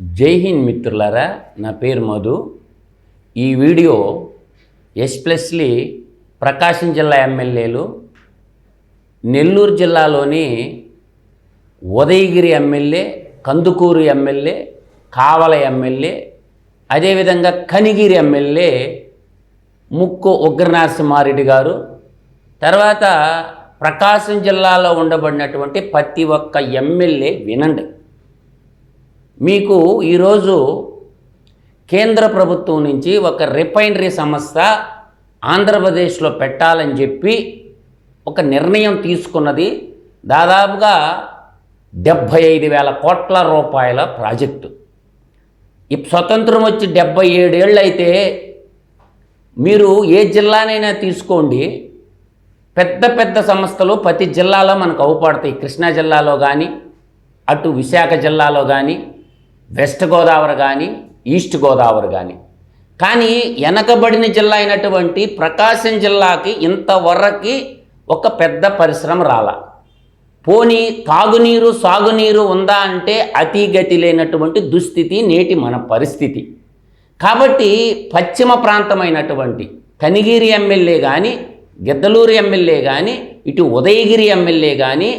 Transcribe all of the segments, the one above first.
జై హింద్ మిత్రులారా నా పేరు మధు. ఈ వీడియో ఎస్ప్లెస్లీ ప్రకాశం జిల్లా ఎమ్మెల్యేలు నెల్లూరు జిల్లాలోని Udayagiri MLA Kandukur MLA Kavali MLA అదేవిధంగా కనిగిరి ఎమ్మెల్యే ముక్కు ఉగ్రనరసింహారెడ్డి గారు తర్వాత ప్రకాశం జిల్లాలో ఉండబడినటువంటి ప్రతి ఒక్క ఎమ్మెల్యే వినండి. మీకు ఈరోజు కేంద్ర ప్రభుత్వం నుంచి ఒక రిఫైనరీ సంస్థ ఆంధ్రప్రదేశ్లో పెట్టాలని చెప్పి ఒక నిర్ణయం తీసుకున్నది దాదాపుగా డెబ్భై ఐదు వేల కోట్ల రూపాయల ప్రాజెక్టు. ఈ స్వతంత్రం వచ్చి డెబ్భై ఏడేళ్ళు అయితే మీరు ఏ జిల్లానైనా తీసుకోండి. పెద్ద పెద్ద సంస్థలు ప్రతి జిల్లాలో మనకు అవుపడతాయి. కృష్ణా జిల్లాలో కానీ అటు విశాఖ జిల్లాలో కానీ వెస్ట్ గోదావరి కానీ ఈస్ట్ గోదావరి కానీ కానీ వెనకబడిన జిల్లా అయినటువంటి ప్రకాశం జిల్లాకి ఇంతవరకు ఒక పెద్ద పరిశ్రమ రాల. పోనీ తాగునీరు సాగునీరు ఉందా అంటే అతిగతి లేనటువంటి దుస్థితి నేటి మన పరిస్థితి. కాబట్టి పశ్చిమ ప్రాంతమైనటువంటి కనిగిరి ఎమ్మెల్యే కానీ గిద్దలూరు ఎమ్మెల్యే కానీ ఇటు ఉదయగిరి ఎమ్మెల్యే కానీ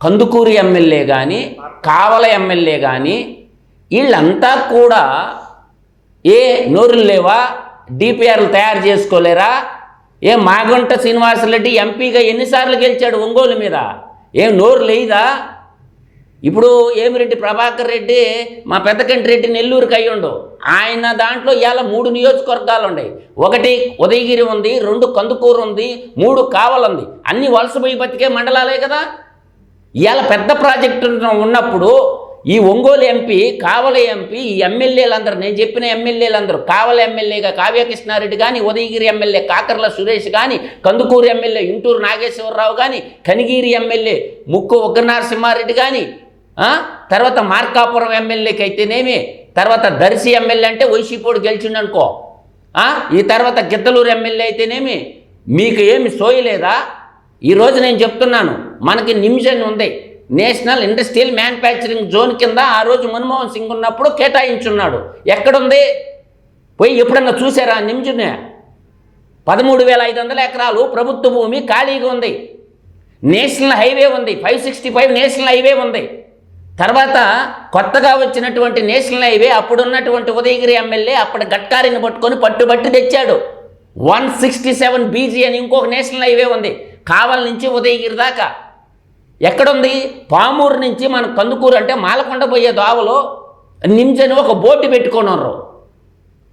కందుకూరు ఎమ్మెల్యే కానీ కావల ఎమ్మెల్యే కానీ వీళ్ళంతా కూడా ఏ నోరులు లేవా? డిపిఆర్లు తయారు చేసుకోలేరా? ఏ మాగంట శ్రీనివాసరెడ్డి ఎంపీగా ఎన్నిసార్లు గెలిచాడు ఒంగోలు మీద? ఏం నోరు లేదా? ఇప్పుడు ఏమిరెడ్డి ప్రభాకర్ రెడ్డి మా పెద్దకంటి రెడ్డి నెల్లూరుకి అయ్యుండు ఆయన దాంట్లో ఇవాళ మూడు నియోజకవర్గాలు ఉన్నాయి ఒకటి ఉదయగిరి ఉంది రెండు కందుకూరు ఉంది మూడు కావలుంది అన్ని వలసపోయి బతికే మండలాలే కదా? ఇవాళ పెద్ద ప్రాజెక్టు ఉన్నప్పుడు ఈ ఒంగోలు ఎంపీ కావల ఎంపీ ఈ ఎమ్మెల్యేలందరూ నేను చెప్పిన ఎమ్మెల్యేలందరూ కావల ఎమ్మెల్యేగా కావ్యకృష్ణారెడ్డి కానీ ఉదయగిరి ఎమ్మెల్యే కాకర్ల సురేష్ కానీ కందుకూరు ఎమ్మెల్యే ఇంటూరు నాగేశ్వరరావు కానీ కనిగిరి ఎమ్మెల్యే ముక్కు ఉగ్రనరసింహారెడ్డి కానీ తర్వాత మార్కాపురం ఎమ్మెల్యేకి అయితేనేమి తర్వాత దర్శి ఎమ్మెల్యే అంటే వైసీపీడు గెలిచిండనుకో ఈ తర్వాత గిద్దలూరు ఎమ్మెల్యే అయితేనేమి మీకు ఏమి సోయలేదా ఈరోజు నేను చెప్తున్నాను మనకి నిమిషన్ ఉంది. నేషనల్ ఇండస్ట్రియల్ మ్యానుఫ్యాక్చరింగ్ జోన్ కింద ఆ రోజు మన్మోహన్ సింగ్ ఉన్నప్పుడు కేటాయించున్నాడు. ఎక్కడుంది? పోయి ఎప్పుడన్నా చూసారా నిమిషనే పదమూడు వేల ఐదు వందల ఎకరాలు ప్రభుత్వ భూమి ఖాళీగా ఉంది. నేషనల్ హైవే ఉంది. Five sixty five national highway ఉంది. తర్వాత కొత్తగా వచ్చినటువంటి నేషనల్ హైవే అప్పుడున్నటువంటి ఉదయగిరి ఎమ్మెల్యే అప్పుడు గట్కారిని పట్టుకొని పట్టుబట్టి తెచ్చాడు. వన్ సిక్స్టీ సెవెన్ బీజీ అని ఇంకొక నేషనల్ హైవే ఉంది. కావల్ నుంచి ఉదయగిరి దాకా. ఎక్కడుంది? పామూరు నుంచి మన కందుకూరు అంటే మాలకొండ పోయే దోవలో నిమ్జని ఒక బోటు పెట్టుకున్నారు.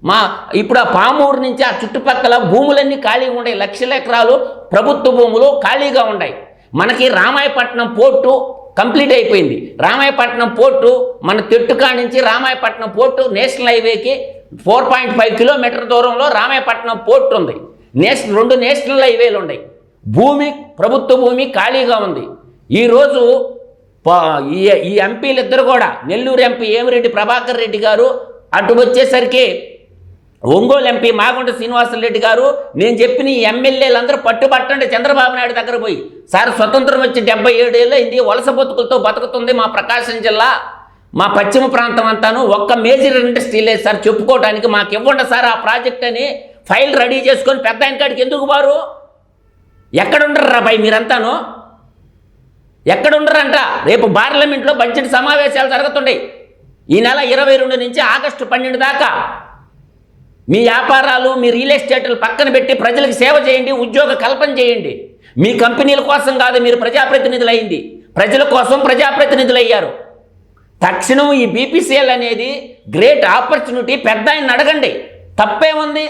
మా ఇప్పుడు ఆ పామూరు నుంచి ఆ చుట్టుపక్కల భూములన్నీ ఖాళీగా ఉన్నాయి. లక్షల ఎకరాలు ప్రభుత్వ భూములు ఖాళీగా ఉన్నాయి. మనకి రామాయపట్నం పోర్టు కంప్లీట్ అయిపోయింది. రామాయపట్నం పోర్టు మన తెట్టుకా నుంచి రామాయపట్నం పోర్టు నేషనల్ హైవేకి ఫోర్ పాయింట్ ఫైవ్ కిలోమీటర్ దూరంలో రామాయపట్నం పోర్టు ఉంది. నేషనల్ రెండు నేషనల్ హైవేలు ఉన్నాయి. భూమి ప్రభుత్వ భూమి ఖాళీగా ఉంది. ఈరోజు ఈ ఎంపీలిద్దరు ఎంపీలు ఇద్దరు కూడా నెల్లూరు ఎంపీ ఏమిరెడ్డి ప్రభాకర్ రెడ్డి గారు అటు వచ్చేసరికి ఒంగోలు ఎంపీ మాగుంట శ్రీనివాసరెడ్డి గారు నేను చెప్పిన ఈ ఎమ్మెల్యేలందరూ పట్టుబట్టండి చంద్రబాబు నాయుడు దగ్గర పోయి. సార్ స్వతంత్రం వచ్చి డెబ్బై ఏడేళ్ళు ఇది వలస బతుకులతో బతుకుతుంది మా ప్రకాశం జిల్లా మా పశ్చిమ ప్రాంతం అంతాను ఒక్క మేజర్ ఇండస్ట్రీ లేదు సార్ చెప్పుకోవడానికి మాకు ఇవ్వండి సార్ ఆ ప్రాజెక్ట్ అని ఫైల్ రెడీ చేసుకొని పెద్ద ఆయన కాడికి ఎందుకు వారు ఎక్కడుండరు భయ్ మీరంతాను? ఎక్కడుండరంట? రేపు పార్లమెంట్లో బడ్జెట్ సమావేశాలు జరుగుతుంటాయి ఈ నెల ఇరవై రెండు నుంచి ఆగస్టు పన్నెండు దాకా మీ వ్యాపారాలు మీ రియల్ ఎస్టేట్లు పక్కన పెట్టి ప్రజలకు సేవ చేయండి ఉద్యోగ కల్పన చేయండి. మీ కంపెనీల కోసం కాదు మీరు ప్రజాప్రతినిధులు అయింది ప్రజల కోసం ప్రజాప్రతినిధులు అయ్యారు తక్షణం ఈ బీపీసీఎల్ అనేది గ్రేట్ ఆపర్చునిటీ పెద్ద ఆయన అడగండి. తప్పేముంది?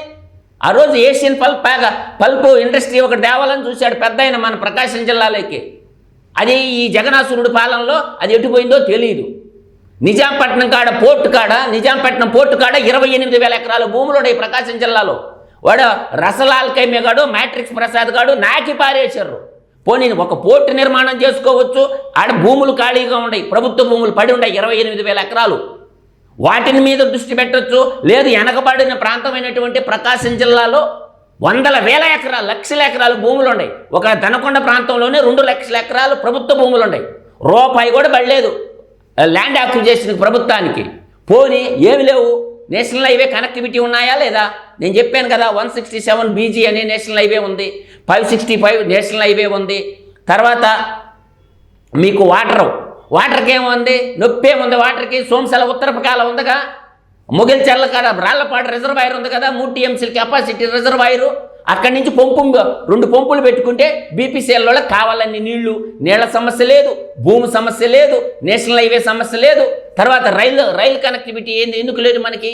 ఆ రోజు ఏషియన్ పల్ప్ ప్యాగ పల్ప్ ఇండస్ట్రీ ఒకటి తేవాలని చూశాడు పెద్ద ఆయన మన ప్రకాశం జిల్లాలోకి. అది ఈ జగనాసురుడు పాలనలో అది ఎటుపోయిందో తెలియదు నిజాంపట్నం కాడ పోర్టు కాడ నిజాంపట్నం పోర్టు కాడ ఇరవై ఎనిమిది వేల ఎకరాల భూములు ఉన్నాయి ప్రకాశం జిల్లాలో. వాడు రసలాల్ కైమే గాడు మ్యాట్రిక్స్ ప్రసాద్ గాడు నాకి పారేశారు. పోనీ ఒక పోర్టు నిర్మాణం చేసుకోవచ్చు ఆడ భూములు ఖాళీగా ఉన్నాయి ప్రభుత్వ భూములు పడి ఉన్నాయి ఇరవై ఎనిమిది వేల ఎకరాలు. వాటిని మీద దృష్టి పెట్టొచ్చు లేదు వెనకబడిన ప్రాంతమైనటువంటి ప్రకాశం జిల్లాలో వందల వేల ఎకరాలు లక్షల ఎకరాలు భూములు ఉన్నాయి. ఒక దనకొండ ప్రాంతంలోనే రెండు లక్షల ఎకరాలు ప్రభుత్వ భూములు ఉన్నాయి. రూపాయి కూడా పడలేదు. ల్యాండ్ అక్విజేషన్ ప్రభుత్వానికి. పోనీ ఏమి లేవు? నేషనల్ హైవే కనెక్టివిటీ ఉన్నాయా లేదా? నేను చెప్పాను కదా వన్ సిక్స్టీ సెవెన్ బీజీ అనే నేషనల్ హైవే ఉంది. Five sixty five national highway ఉంది. తర్వాత మీకు వాటర్. వాటర్కి ఏముంది నొప్పి ఏముంది? వాటర్కి సోమశల ఉత్తరపకాల ఉందిగా? ముగిల్చెర్ల కాడ రాళ్ళపాడు రిజర్వాయర్ ఉంది కదా మూడు టీఎంసీల కెపాసిటీ రిజర్వాయరు. అక్కడి నుంచి పంపు రెండు పంపులు పెట్టుకుంటే బీపీసీఎల్ వాళ్ళకి కావాలన్ని నీళ్ళు నీళ్ళ సమస్య లేదు భూమి సమస్య లేదు నేషనల్ హైవే సమస్య లేదు. తర్వాత రైలు రైలు కనెక్టివిటీ ఏంది? ఎందుకు లేదు మనకి?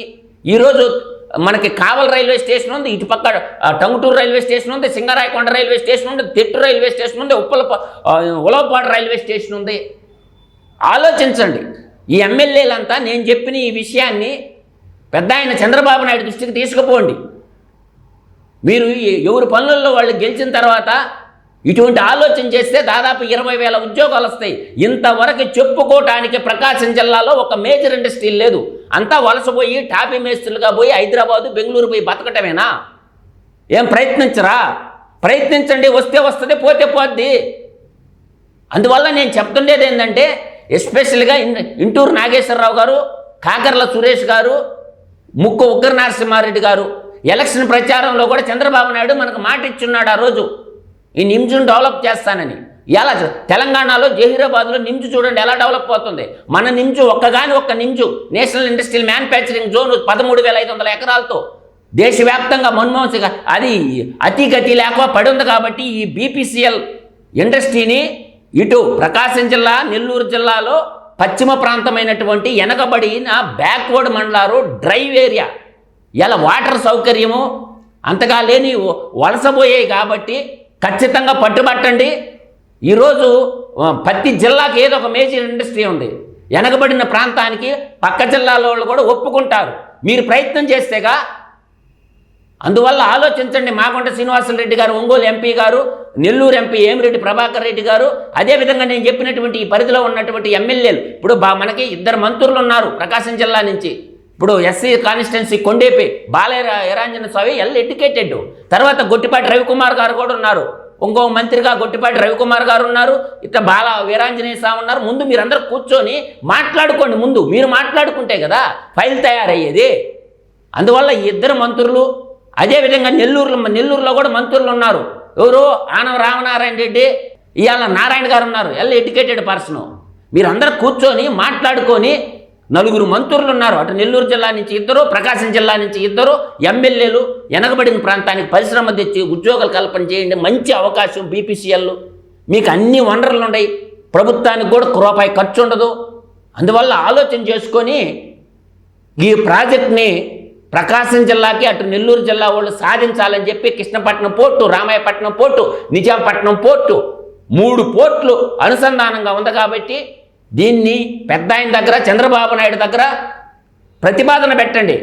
ఈరోజు మనకి కావల్ రైల్వే స్టేషన్ ఉంది ఇటు పక్క టంగుటూరు రైల్వే స్టేషన్ ఉంది సింగరాయకొండ రైల్వే స్టేషన్ ఉంది తిట్టు రైల్వే స్టేషన్ ఉంది ఉప్పల ఉలవపాడు రైల్వే స్టేషన్ ఉంది. ఆలోచించండి. ఈ ఎమ్మెల్యేలంతా నేను చెప్పిన ఈ విషయాన్ని పెద్ద ఆయన చంద్రబాబు నాయుడు దృష్టికి తీసుకుపోండి. మీరు ఎవరి పనులలో వాళ్ళు గెలిచిన తర్వాత ఇటువంటి ఆలోచన చేస్తే దాదాపు ఇరవై వేల ఉద్యోగాలు వస్తాయి. ఇంతవరకు చెప్పుకోవటానికి ప్రకాశం జిల్లాలో ఒక మేజర్ ఇండస్ట్రీ లేదు. అంతా వలసపోయి టాపీ మేస్తులుగా పోయి హైదరాబాదు బెంగళూరు పోయి బతకటమేనా? ఏం ప్రయత్నించరా? ప్రయత్నించండి వస్తే వస్తుంది పోతే పోద్ది. అందువల్ల నేను చెప్తుండేది ఏంటంటే ఎస్పెషల్గా ఇన్ ఇంటూరు నాగేశ్వరరావు గారు కాకర్ల సురేష్ గారు ముక్కు ఉగ్ర నరసింహారెడ్డి గారు ఎలక్షన్ ప్రచారంలో కూడా చంద్రబాబు నాయుడు మనకు మాట ఇచ్చున్నాడు ఆ రోజు. ఈ నిమ్జును డెవలప్ చేస్తానని. ఎలా తెలంగాణలో జహీరాబాద్లో నిమ్జు చూడండి ఎలా డెవలప్ అవుతుంది. మన నిమ్జు ఒక్కగాని ఒక్క NIMZ national industrial manufacturing zone పదమూడు వేల ఐదు వందల ఎకరాలతో దేశవ్యాప్తంగా మన్మోహన్ సింగ్ అది అతి గతి లేక పడి ఉంది కాబట్టి ఈ బీపీసీఎల్ ఇండస్ట్రీని ఇటు ప్రకాశం జిల్లా నెల్లూరు జిల్లాలో పశ్చిమ ప్రాంతమైనటువంటి వెనకబడిన బ్యాక్వర్డ్ మండలారు డ్రైవ్ ఏరియా ఇలా వాటర్ సౌకర్యము అంతగా లేని వలసపోయాయి కాబట్టి ఖచ్చితంగా పట్టుబట్టండి. ఈరోజు ప్రతి జిల్లాకి ఏదో ఒక మేజర్ ఇండస్ట్రీ ఉంది. వెనకబడిన ప్రాంతానికి పక్క జిల్లాల వాళ్ళు కూడా ఒప్పుకుంటారు. మీరు ప్రయత్నం చేస్తేగా అందువల్ల ఆలోచించండి మాగుంట శ్రీనివాసరెడ్డి గారు ఒంగోలు ఎంపీ గారు నెల్లూరు ఎంపీ ఏమిరెడ్డి ప్రభాకర్ రెడ్డి గారు అదేవిధంగా నేను చెప్పినటువంటి ఈ పరిధిలో ఉన్నటువంటి ఎమ్మెల్యేలు ఇప్పుడు బా మనకి ఇద్దరు మంత్రులు ఉన్నారు ప్రకాశం జిల్లా నుంచి. ఇప్పుడు SC constituency Kondepi Bala Veeranjaneya Swamy well educated. తర్వాత గొట్టిపాటి రవికుమార్ గారు కూడా ఉన్నారు. ఇంకో మంత్రిగా గొట్టిపాటి రవికుమార్ గారు ఉన్నారు. ఇట్లా బాల వీరాంజనేయ స్వామి ఉన్నారు. ముందు మీరందరూ కూర్చొని మాట్లాడుకోండి ముందు. మీరు మాట్లాడుకుంటే కదా ఫైల్ తయారయ్యేది. అందువల్ల ఈ ఇద్దరు మంత్రులు అదేవిధంగా నెల్లూరులో నెల్లూరులో కూడా మంత్రులు ఉన్నారు. ఎవరు? ఆనవ రామనారాయణ రెడ్డి. ఇవాళ నారాయణ గారు ఉన్నారు. Well educated person. మీరందరూ కూర్చొని మాట్లాడుకొని నలుగురు మంత్రులు ఉన్నారు. అటు నెల్లూరు జిల్లా నుంచి ఇద్దరు ప్రకాశం జిల్లా నుంచి ఇద్దరు ఎమ్మెల్యేలు వెనకబడిన ప్రాంతానికి పరిశ్రమ తెచ్చి ఉద్యోగాలు కల్పన చేయండి. మంచి అవకాశం బీపీసీఎల్ మీకు అన్ని వనరులు ఉన్నాయి. ప్రభుత్వానికి కూడా రూపాయి ఖర్చు ఉండదు. అందువల్ల ఆలోచన చేసుకొని ఈ ప్రాజెక్ట్ని ప్రకాశం జిల్లాకి అటు నెల్లూరు జిల్లా వాళ్ళు సాధించాలని చెప్పి Krishnapatnam port Ramayapatnam port Nizampatnam port మూడు పోర్ట్లు అనుసంధానంగా ఉంది కాబట్టి దీన్ని పెద్ద ఆయన దగ్గర చంద్రబాబు నాయుడు దగ్గర ప్రతిపాదన పెట్టండి.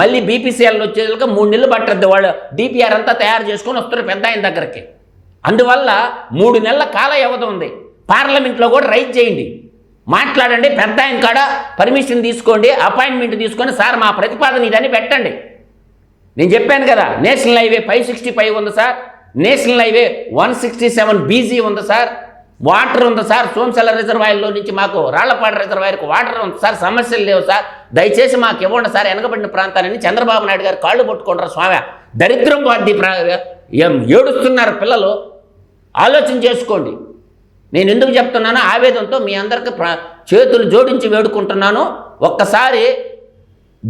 మళ్ళీ బీపీసీఎల్ వచ్చేదాకా మూడు నెలలు పట్టద్దు. వాళ్ళు డిపిఆర్ అంతా తయారు చేసుకొని వస్తారు పెద్ద ఆయన దగ్గరికి. అందువల్ల మూడు నెలల కాల వ్యవధి ఉంది. పార్లమెంట్లో కూడా రైజ్ చేయండి. మాట్లాడండి పెద్ద ఆయన కాడ పర్మిషన్ తీసుకోండి అపాయింట్మెంట్ తీసుకొని సార్ మా ప్రతిపాదన ఇదని పెట్టండి. నేను చెప్పాను కదా national highway five sixty five ఉంది sir. National highway one sixty seven busy ఉంది సార్. వాటర్ ఉంది సార్. సోమశల రిజర్వాయర్లో నుంచి మాకు రాళ్ళపాడు రిజర్వాయర్కు వాటర్ ఉంది సార్. సమస్యలు లేవు సార్. దయచేసి మాకు ఇవ్వండి సార్. వెనకబడిన ప్రాంతాలని చంద్రబాబు నాయుడు గారు కాళ్ళు పట్టుకుంటారు స్వామి. దరిద్రం వాడి ఏడుస్తున్నారు పిల్లలు? ఆలోచన చేసుకోండి. నేను ఎందుకు చెప్తున్నానో ఆవేదనతో మీ అందరికి ప్ర చేతులు జోడించి వేడుకుంటున్నాను. ఒక్కసారి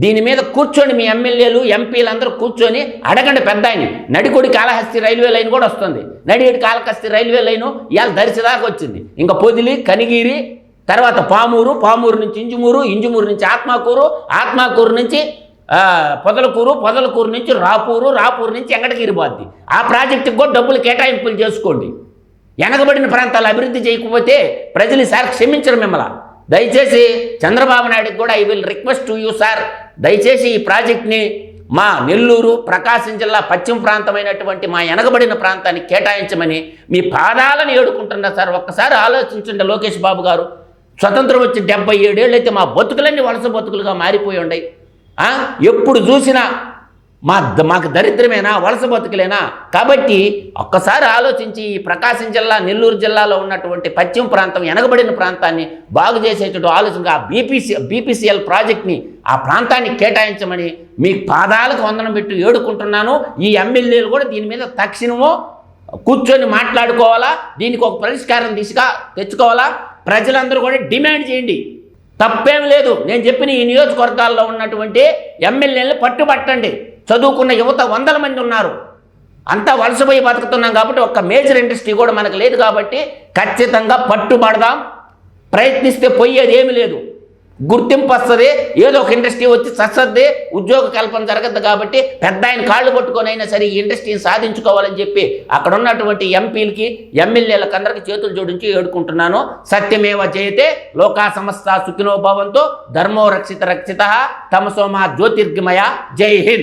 దీని మీద కూర్చొని మీ ఎమ్మెల్యేలు ఎంపీలు అందరూ కూర్చొని అడగండి పెద్ద ఆయన నడికొడి కాళహస్తి రైల్వే లైన్ కూడా వస్తుంది. నడిగడి కాళహస్తి రైల్వే లైను ఇవాళ దరిచిదాకా వచ్చింది. ఇంకా పొదిలి కనిగిరి తర్వాత పామూరు పామూరు నుంచి ఇంజుమూరు ఇంజుమూరు నుంచి ఆత్మాకూరు ఆత్మాకూరు నుంచి పొదలకూరు పొదలకూరు నుంచి రాపూరు రాపూరు నుంచి ఎంగటగిరి పోద్ది ఆ ప్రాజెక్టుకి కూడా డబ్బులు కేటాయింపులు చేసుకోండి. వెనకబడిన ప్రాంతాలు అభివృద్ధి చేయకపోతే ప్రజలు సార్ క్షమించరు మిమ్మల్ని. దయచేసి చంద్రబాబు నాయుడికి కూడా I will request to you sir. దయచేసి ఈ ప్రాజెక్ట్ని మా నెల్లూరు ప్రకాశం జిల్లా పశ్చిమ ప్రాంతమైనటువంటి మా వెనకబడిన ప్రాంతాన్ని కేటాయించమని మీ పాదాలను ఏడుకుంటున్నా సార్. ఒక్కసారి ఆలోచించండి లోకేష్ బాబు గారు. స్వతంత్రం వచ్చి డెబ్బై ఏడేళ్ళు అయితే మా బతుకులన్నీ వలస బతుకులుగా మారిపోయి ఉన్నాయి ఎప్పుడు చూసినా మా మాకు దరిద్రమేనా వలస బతుకులేనా? కాబట్టి ఒక్కసారి ఆలోచించి ఈ ప్రకాశం జిల్లా నెల్లూరు జిల్లాలో ఉన్నటువంటి పశ్చిమ ప్రాంతం వెనకబడిన ప్రాంతాన్ని బాగు చేసేటట్టు ఆలోచనగా బీపీసీ బీపీసీఎల్ ప్రాజెక్ట్ని ఆ ప్రాంతాన్ని కేటాయించమని మీ పాదాలకు వందనం పెట్టి ఏడుకుంటున్నాను. ఈ ఎమ్మెల్యేలు కూడా దీని మీద తక్షణము కూర్చొని మాట్లాడుకోవాలా? దీనికి ఒక పరిష్కారం దిశగా తెచ్చుకోవాలా? ప్రజలందరూ కూడా డిమాండ్ చేయండి. తప్పేం లేదు. నేను చెప్పిన ఈ నియోజకవర్గాల్లో ఉన్నటువంటి ఎమ్మెల్యేలను పట్టుబట్టండి. చదువుకున్న యువత వందల మంది ఉన్నారు. అంతా వలసపోయి బతుకుతున్నాం కాబట్టి ఒక్క మేజర్ ఇండస్ట్రీ కూడా మనకు లేదు కాబట్టి ఖచ్చితంగా పట్టుబడదాం. ప్రయత్నిస్తే పోయేది ఏమీ లేదు. గుర్తింపు వస్తుంది ఏదో ఒక ఇండస్ట్రీ వచ్చి సస్తద్ది ఉద్యోగ కల్పన జరగద్దు కాబట్టి పెద్ద ఆయన కాళ్ళు పట్టుకొని అయినా సరే ఈ ఇండస్ట్రీని సాధించుకోవాలని చెప్పి అక్కడ ఉన్నటువంటి ఎంపీలకి ఎమ్మెల్యేలకు అందరికీ చేతులు జోడించి ఏడుకుంటున్నాను. సత్యమేవ జయతే లోకా సమస్త సుఖినో భవంతో. ధర్మో రక్షిత రక్షిత. తమసోమా జ్యోతిర్గమయ. జై హింద్.